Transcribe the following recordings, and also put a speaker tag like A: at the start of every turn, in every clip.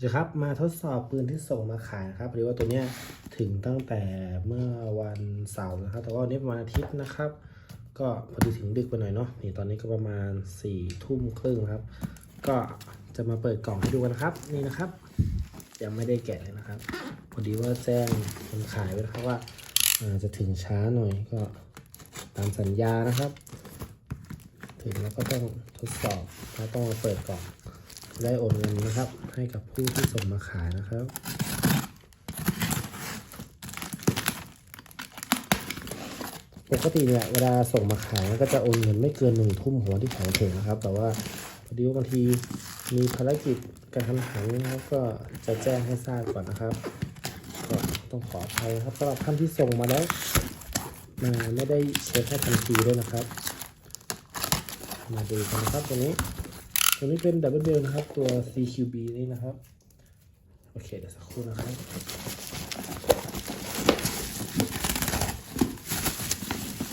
A: สวัสดีครับมาทดสอบปืนที่ส่งมาขายนะครับพอดีว่าตัวเนี้ยถึงตั้งแต่เมื่อวันเสาร์นะครับ แต่ว่าวันนี้ประมาณอาทิตย์นะครับ ก็พอดีถึงดึกไปหน่อยเนาะนี่ตอนนี้ก็ประมาณ4ี่ทุ่มครึ่งครับ ก็จะมาเปิดกล่องให้ดูกันนะครับ นี่นะครับ ยังไม่ได้แกะเลยนะครับ พอดีว่าแจ้งคนขายไว้นะครับว่าอาจะถึงช้าหน่อยก็ตามสัญญานะครับ ถึงแล้วก็ต้องทดสอบแล้วต้องมาเปิดกล่อง ได้โอนเงินนะครับ ให้กับผู้ที่ส่งมาขายนะครับ ปกติเนี่ยเวลาส่งมาขายก็จะโอนเงินไม่เกินหนึ่งทุ่มของวันที่ขายถึงนะครับ แต่ว่าพอดีว่าบางทีมีภารกิจการทันหันนะครับก็จะแจ้งให้ทราบก่อนนะครับก็ต้องขออภัยครับสำหรับท่านที่ส่งมาแล้วมาไม่ได้เช็คให้ทันทีด้วยนะครับ มาดูกันนะครับตัวนี้ ตัวนี้เป็นดับเบิลเบลนะครับ ตัว CQB นี่นะครับ โอเค เดี๋ยวสักครู่นะครับ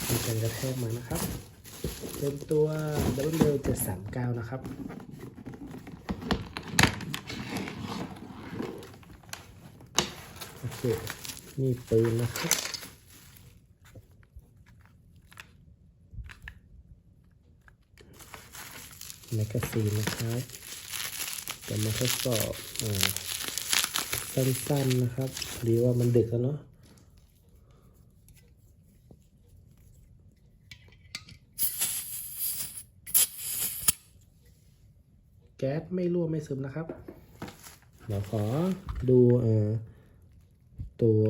A: มีการกระแทกมานะครับ เป็นตัวดับเบิลเบล739นะครับโอเค นี่ปืนนะครับ แมกกาซีนนะครับจะมาทดสอบอสั้นๆนะครับดีว่ามันดึกแล้วเนาะแก๊สไม่รั่วไม่ซึมนะครับเดี๋ยวขอดูอตัว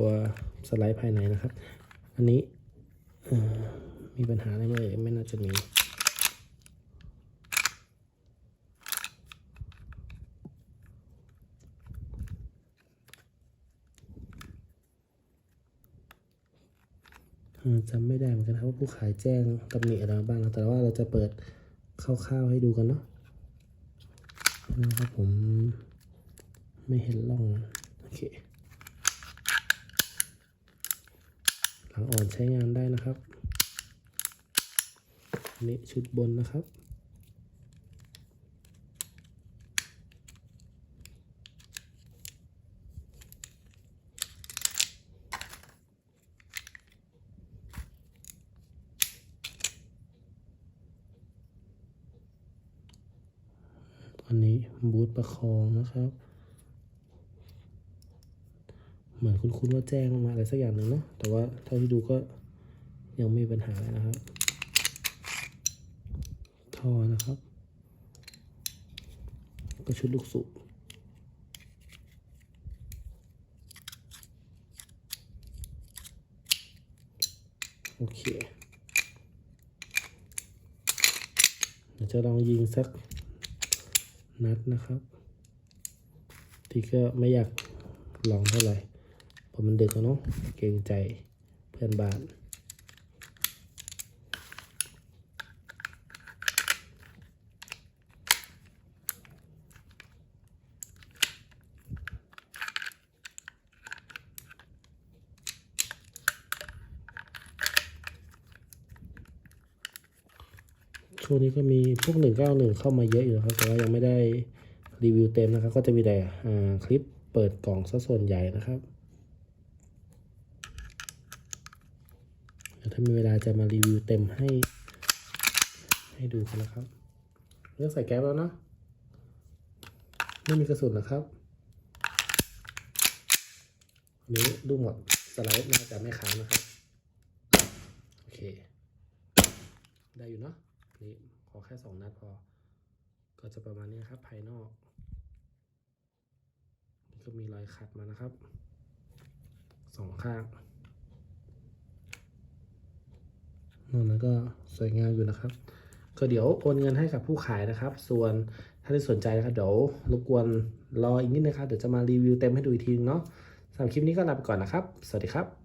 A: สไลด์ภายในนะครับ อันนี้มีปัญหาอะไรไหมเอ่ยไม่น่าจะมี จำไม่ได้เหมือนกันครับว่าผู้ขายแจ้งตำหนิอะไรบ้างนะแต่ว่าเราจะเปิดคร่าวๆให้ดูกันเนาะนะครับผมไม่เห็นร่องโอเคหลังอ่อนใช้งานได้นะครับอันนี้ชุดบนนะครับ นนี้บูทประคองนะครับ เหมือนคุ้นๆว่าแจ้งมาอะไรสักอย่างหนึ่งนะ แต่ว่าเท่าที่ดูก็ยังไม่มีปัญหาอะไรนะครับ ท่อนะครับ ก็ชุดลูกสูบโอเคเดี๋ยวจะลองยิงสัก นัดนะครับ ที่ก็ไม่อยากลองเท่าไหร่เพราะมันดึกแล้วเนาะเกรงใจเพื่อนบ้าน ช่วงนี้ก็มีพวก191เข้ามาเยอะอยู่นะครับ แต่ว่ายังไม่ได้รีวิวเต็มนะครับ ก็จะมีแต่คลิปเปิดกล่องซะส่วนใหญ่นะครับถ้ามีเวลาจะมารีวิวเต็มให้ ให้ดูกันนะครับเลือกใส่แก๊ปแล้วเนาะไม่มีกระสุนนะครับอันนี้ดูหมดสไลด์น่าจะไม่ค้างนะครับ โอเค ได้อยู่เนาะ นี่ขอแค่สองนัดพอ ก็จะประมาณนี้ครับ ภายนอก นี่ก็มีรอยขัดมานะครับสองข้างนอกนั้นก็สวยงามอยู่นะครับ ก็เดี๋ยวโอนเงินให้กับผู้ขายนะครับ ส่วนถ้าที่สนใจนะครับเดี๋ยวรบกวนรออีกนิดนะครับ เดี๋ยวจะมารีวิวเต็มให้ดูอีกทีนึงเนาะสำหรับคลิปนี้ก็ลาไปก่อนนะครับ สวัสดีครับ